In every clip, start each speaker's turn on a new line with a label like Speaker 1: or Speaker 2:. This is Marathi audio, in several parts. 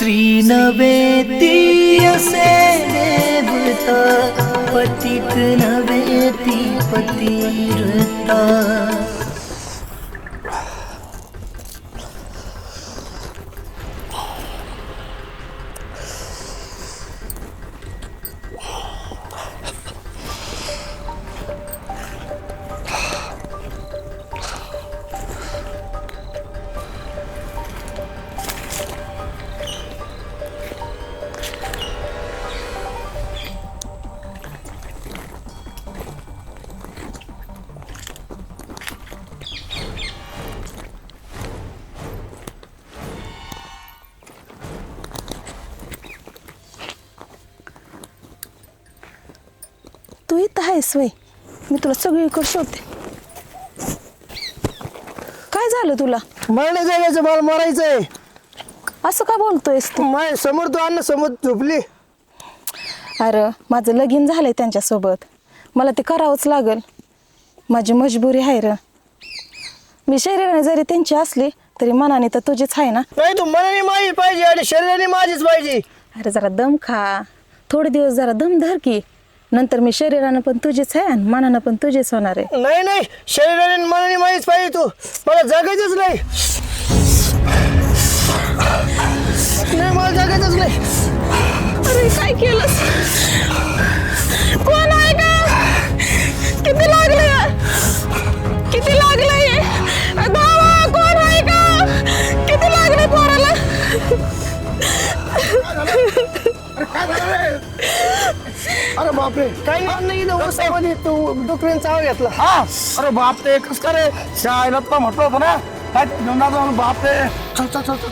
Speaker 1: श्री देवता पतित नवेदी
Speaker 2: पति रुता आहेस वय मी तुला सगळीकडे शोधते काय झालं तुला?
Speaker 3: मरणे जायचं मला मरायचंय.
Speaker 2: असं का बोलतोयस तू?
Speaker 3: माय समोर तू अन्न समोर झोपली.
Speaker 2: अरे माझं लगीन झालंय त्यांच्यासोबत. मला ते करावंच लागल. माझी मजबुरी आहे र. मी शरीराने जरी त्यांची असली तरी मनाने तर तुझीच आहे ना?
Speaker 3: नाही तू मनाने माझी पाहिजे आणि शरीराने माझीच पाहिजे.
Speaker 2: अरे जरा दम खा. थोडे दिवस जरा दम धर की. नंतर मी शरीरानं पण तुझीच आहे आणि मनानं पण तुझीच होणार आहे.
Speaker 3: नाही नाही. शरीराने आणि मनाने माझीच पाहिजे तू. मला जगायचंच नाही. नाही मला जगायचंच नाही.
Speaker 2: अरे काय केलं
Speaker 3: नाही नाही इथं उसामध्ये तू डुकरीने चाव घेतला.
Speaker 4: हा. अरे बाप रे कस का रे. शाळेला तुला म्हटलं होतं ना. काय घेऊन म्हणून बाप रे चल चल चल चल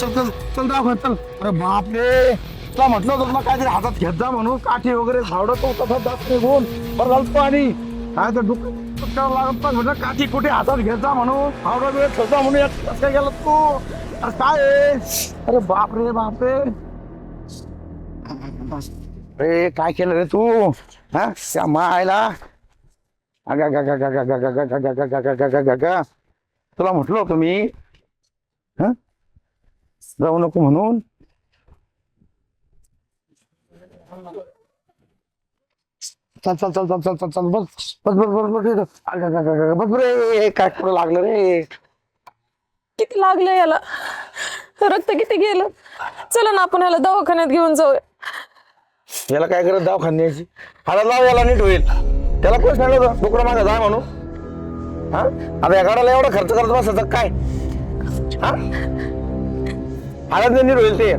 Speaker 4: चल चल चल दाखव चल. अरे बाप रे तुला म्हटलं होतं तुला काहीतरी हातात घेत जा म्हणून. काठी वगैरे झावडत तो तसा जात निघून बरं झालं पाणी काय तर डुक लागत पण म्हटलं काठी कुठे हातात घेत जा म्हणून. फावडा वेळ ठेवता म्हणून यात कसं काय गेला तू? अरे काय आहे? अरे बाप रे बाप रे रे काय केलं रे तू हा त्या मायला अगा गा गा गा गा गा गा गा गा गा गा गा गा गा गा गा तुला म्हटलं होतो मी जाऊ नको म्हणून चल चल चल चल चल चल चल बस बस बस बस बस इथं. अगा गा गा गा बस रे काय कुठं लागलं रे
Speaker 2: किती लागलं याला रक्त किती गेलं चला ना आपण याला दवाखान्यात घेऊन जाऊया
Speaker 4: याला काय करत दवाखान्यात न्यायची? हाडा लाव याला नीट होईल. त्याला कोण सांगितलं होतं बोकडा मागं जाय म्हणून. हा? आता या गाडाला एवढा खर्च करत बसायचा काय? हा? हाडात नीट होईल ते.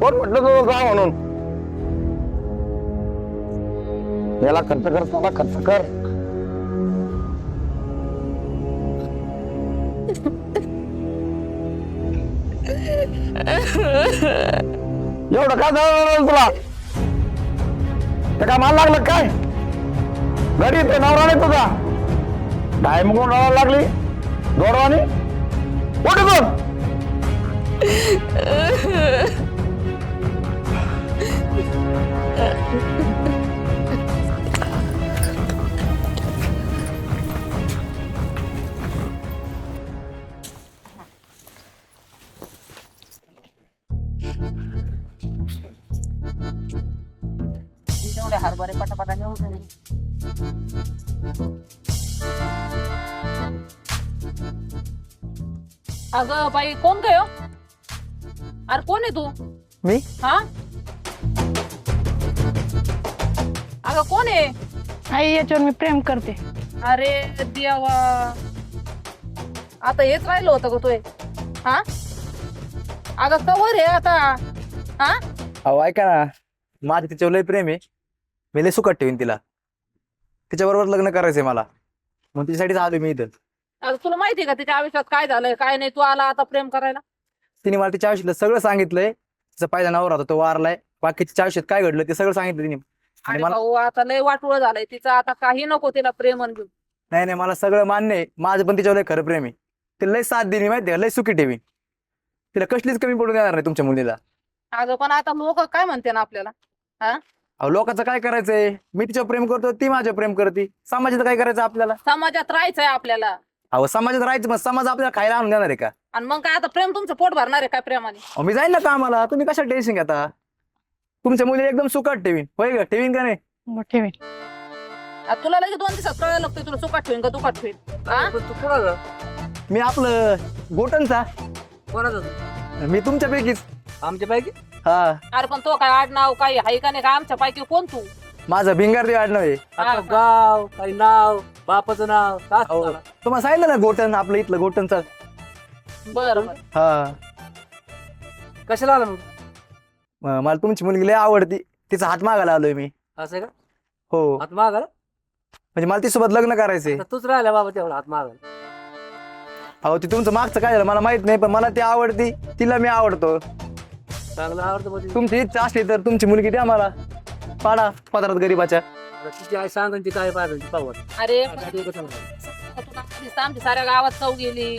Speaker 4: कोण म्हटलं तुझं जा म्हणून? याला खर्च कर त्याला खर्च कर. एवढं काय झालं तुला? ते काय माल लागलं काय? घरी ते नवरा नाही तुझा. काय कोण राहायला लागली. दोरवानी कुठे कोण
Speaker 5: तेवढे हरभरे पटापटा नेऊन अगं बाई कोण हो? अरे कोण आहे तू?
Speaker 3: मी?
Speaker 5: हा? अगं कोण आहे?
Speaker 6: आई याच्यावर मी प्रेम करते.
Speaker 5: अरे देवा. आता हेच राहिलं होतं का तुय हा? अगं कवर आहे आता. हा?
Speaker 7: अहो ऐका ना. माझं तिच्यावर लय प्रेम आहे. मी लय सुखात ठेवीन तिला. तिच्याबरोबर लग्न करायचंय मला. मग तिच्यासाठीच आलो मी इथं.
Speaker 5: अगं तुला माहिती आहे का तिच्या आयुष्यात काय झालंय काय नाही तू आला आता प्रेम करायला?
Speaker 7: तिने मला तिच्या आयुष्यातलं सगळं सांगितलंय. तिचा पहिला नवरा होता तो वारलाय. बाकी तिच्या आयुष्यात काय घडलं ते सगळं सांगितलं तिने. आणि
Speaker 5: अरे
Speaker 7: मला
Speaker 5: भाऊ आता लय वाटोळ झालंय. तिचं आता काही नको तिला घेऊन.
Speaker 7: नाही नाही मला सगळं मान्य आहे. माझं पण तिच्यावर लय खरं प्रेम आहे. तिला लय साथ दिली माहिती लय सुखी ठेवी तिला कसलीच कमी पडून देणार नाही तुमच्या मुलीला.
Speaker 5: अगं पण आता लोक काय म्हणते ना आपल्याला?
Speaker 7: अहो लोकांचं काय करायचंय? मी तिच्यावर प्रेम करतो ती माझ्यावर प्रेम करते. समाजाचं काय करायचं आपल्याला?
Speaker 5: समाजात राहायचंय आपल्याला.
Speaker 7: अहो समाजात राहायचं मग समाज आपल्याला खायला आणून देणार आहे का?
Speaker 5: आणि मग काय आता प्रेम तुमचं पोट भरणार आहे काय प्रेमाने?
Speaker 7: अहो, मी जाईन ना कामाला. तुम्ही कशा टेन्शन घेता? तुमच्या मुली एकदम सुकाट ठेवीन. होय का? ठेवीन का नाही?
Speaker 6: मग ठेवीन.
Speaker 5: आता तुला लगेच दोन दिवसात कळायला लागतंय तुला सुखात ठेवीन का दुखात ठेवीन? हा?
Speaker 3: तू कोणाला?
Speaker 7: मी आपलं गोटनचा.
Speaker 3: कोणाचा?
Speaker 7: मी तुमच्यापैकीच.
Speaker 3: आमच्या पैकी
Speaker 7: हा.
Speaker 5: अरे पण तो काय आडनाव काही हाय का नाही का? आमच्या पैकी कोण तू?
Speaker 7: माझं भिंगार देव आडनाव आहे.
Speaker 3: आता गाव काही नाव बापाचं नाव त्याला?
Speaker 7: तुम्हाला सांगितलं ना गोटन आपलं इथलं गोटनचा?
Speaker 5: बरं बरं.
Speaker 7: हा.
Speaker 3: कशाला आला मग?
Speaker 7: म- मला तुमची मुलगी लय आवडती. तिचा हात मागायला आलोय मी.
Speaker 3: असं आहे का?
Speaker 7: हो.
Speaker 3: हात मागायला
Speaker 7: म्हणजे मला तिसोबत लग्न करायचंय.
Speaker 3: आता तूच राहिला बाबा तेवढा हात मागायला
Speaker 7: अहो ती तुमचं मागचं काय झालं? मला माहीत नाही पण मला ती आवडती. तिला मी आवडतो.
Speaker 3: चांगलं आवडतं म्हणजे
Speaker 7: तुमची इच्छा असली तर तुमची मुलगी द्या मला पाडा पदरात गरीबाच्या.
Speaker 3: आता तिची आई सांगन ती काय पाहिजे ती पाहू आता.
Speaker 5: अरे? तुला आमच्या साऱ्या गावात चौ गेली.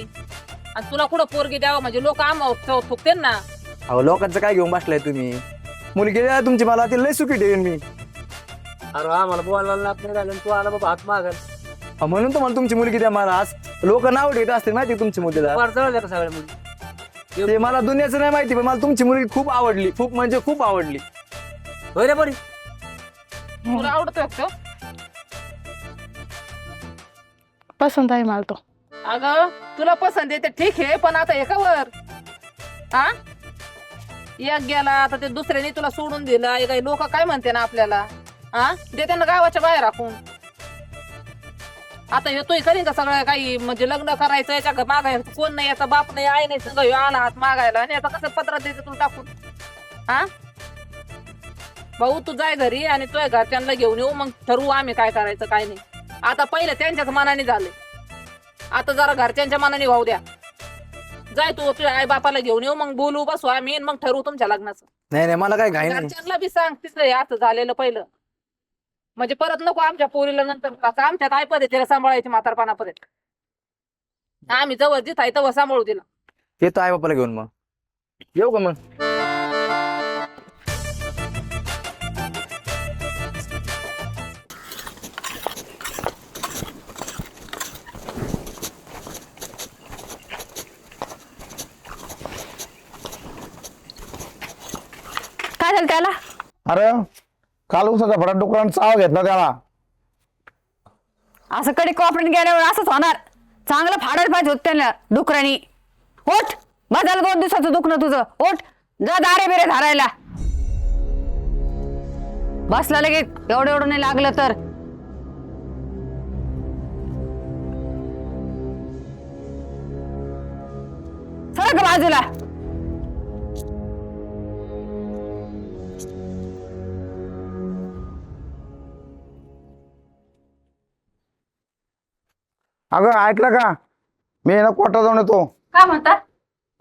Speaker 5: आणि तुला कुठं पोरगी द्यावं म्हणजे लोक आम थुकते ना.
Speaker 7: अहो लोकांचं काय घेऊन बसलाय तुम्ही? मुलगी द्या तुमची मला ती लय सुखी ठेवीन मी.
Speaker 3: अरे आम्हाला बोलायला नाप नाही राहिलं आणि तू आला बाबा हात मागायला
Speaker 7: अहो, म्हणून तर मला तुमची मुलगी द्या मला. आज लोक नाव ठेवत असतील माहिती तुमची मुलीला?
Speaker 3: फार जवळ का सगळ्या मुली?
Speaker 7: ते मला दुनियाचं नाही माहिती पण मला तुमची मुलगी खूप आवडली. खूप म्हणजे खूप आवडली.
Speaker 3: होय रे बरी
Speaker 5: तुला आवडतोय का तो?
Speaker 6: पसंत आहे मला तो.
Speaker 5: अगं तुला पसंत येते ठीक आहे पण आता एकावर हा एक गेला आता ते दुसऱ्याने तुला सोडून दिलं. हे काही लोक काय म्हणते ना आपल्याला? हा ते त्यांना गावाच्या बाहेर राखून आता येतोय करीन का सगळं काही? म्हणजे लग्न करायचं याच्या मागाय कोण नाही याचा बाप नाही आई नाही सगळं ह्यो आला हात मागायला. आणि आता कसं पत्रात द्यायचं तुला टाकून? हा? भाऊ तू जाय घरी आणि तुझ्या घरच्यांना घेऊन येऊ मग ठरवू आम्ही काय करायचं काय नाही. आता पहिलं त्यांच्याच मनाने झाले. आता जरा घरच्यांच्या मनाने वाहू द्या. जाय तू तुझ्या आई बापाला घेऊन येऊ मग बोलू बसू आम्ही आणि मग ठरवू तुमच्या लग्नाचं.
Speaker 7: नाही नाही मला काय घाई नाही.
Speaker 5: घरच्यांना बी सांग तिचं हे असं झालेलं पहिलं. म्हणजे परत नको आमच्या पोरीला नंतर आमच्या काय पद्धतीला सांभाळायची म्हातारपणापर्यंत. आम्ही जवळ जिथं आहे तेव्हा सांभाळू तिला.
Speaker 7: येतो आई बापाला घेऊन मग. येऊ का मग?
Speaker 6: काय झालं त्याला?
Speaker 4: अरे काल उसाचा फटात डुकरानं चाव घेतला त्याला.
Speaker 8: असं कडे कॉपरेट गेल्यावर असंच होणार. चांगलं फाडायला पाहिजे होत त्यांना डुकरांनी. ओठ बदल दोन दिवसाचं दुखणं तुझं. ओठ जा दारे बिरे धारायला. बसला लगे एवढं एवढं नाही लागलं तर. सरक बाजूला.
Speaker 4: अगं ऐकलं का? मी ना कोर्टात जाऊन येतो.
Speaker 5: काय म्हणता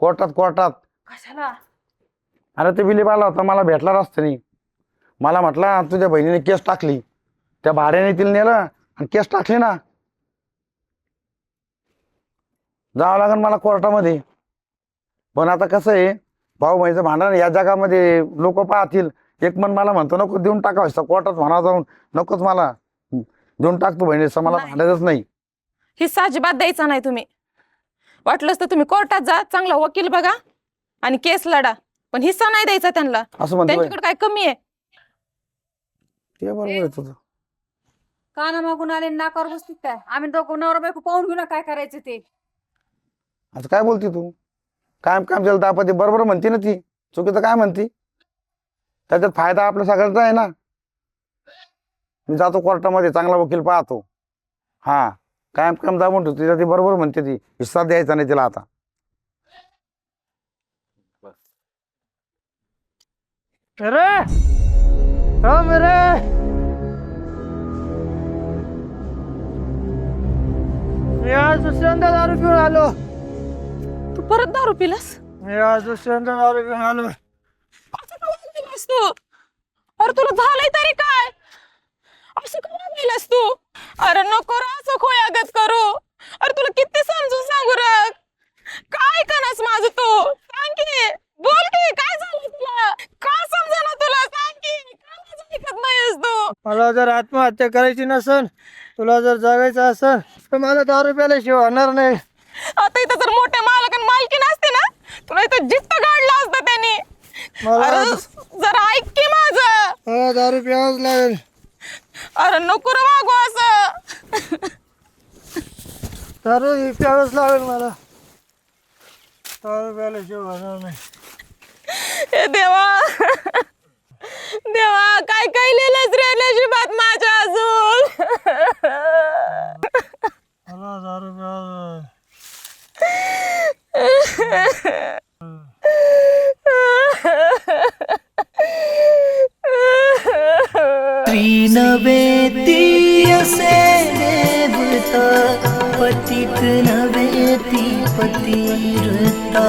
Speaker 4: कोर्टात कोर्टात.
Speaker 5: कशाला?
Speaker 4: अरे ते बिलीप आला होता मला भेटला रस्त्याने. मला म्हटला तुझ्या बहिणीने केस टाकली. त्या भाड्याने तिला नेलं आणि केस टाकली ना. जावं लागेल मला कोर्टामध्ये. पण आता कसं आहे भाऊ बहिणीचं भांडण या जगामध्ये लोक पाहतील. एक मन मला म्हणतो नको देऊन टाकावं कोर्टात म्हणा जाऊन. नकोच मला. देऊन टाकतो बहिणीचं मला. भांडायचंच नाही.
Speaker 2: हिस्सा अजिबात द्यायचा नाही तुम्ही. वाटलंच तर तुम्ही कोर्टात जा चांगला वकील बघा आणि केस लढा. पण हिस्सा नाही द्यायचा त्यांना.
Speaker 4: असं म्हणतो.
Speaker 2: त्यांच्याकडे काय कमी आहे?
Speaker 4: ते बरोबर आहे तुझं.
Speaker 8: काना मागून आले नाकावर बसतील काय? आम्ही दोघं नवरा बायको पाहून घेऊ ना काय करायचं ते.
Speaker 4: आता काय बोलती तू? काम काम चालतं आपण ती बरोबर म्हणते ना ती. चुकीचं काय म्हणती? त्याच्यात फायदा आपल्या सगळ्यांचा आहे ना. मी जातो कोर्टामध्ये चांगला वकील पाहतो. हा. कायम काम दाबून ठेवतो तिला ती बरोबर म्हणते ती. हिस्सा द्यायचा नाही तिला आता.
Speaker 3: अरे रे मी आज दुसऱ्यांदा दारू पिऊन आलो.
Speaker 2: तू परत दारू पिलास?
Speaker 3: मी आज दुसऱ्यांदा दारू पिऊन आलो.
Speaker 2: पिलास तू अरे तुला झालंय तरी काय? असं का वागायलास तू? अरे नको रे असं खोयागत करू. अरे तुला किती समजून सांगू रे? काय कनस माझं तू? सांग. की बोल की काय झालं तुला? का समजा तुला? सांग. की का माझं ऐकत नाहीस तू?
Speaker 3: मला जर आत्महत्या करायची नसन तुला जर जगायचं असन तर मला दारू प्यायल्याशिवाय होणार नाही.
Speaker 2: आता इथं जर मोठे मालक आणि मालकी नसते ना तुला इथं जित्त काढलं असतं त्यांनी.
Speaker 3: मला
Speaker 2: अरे जरा ऐक की माझं.
Speaker 3: मला दारू प्यावंच लागेल.
Speaker 2: अरे नको रे वागू असं.
Speaker 3: दारू ही प्यावंच लागेल मला. दारू प्यायल्याशिवाय होणार नाही.
Speaker 2: हे देवा. देवा काय काय लिहिलंच रे नशिबात माझ्या अजून?
Speaker 3: मला दारू प्यावं
Speaker 1: असे देवता पतित नवेती पतिरता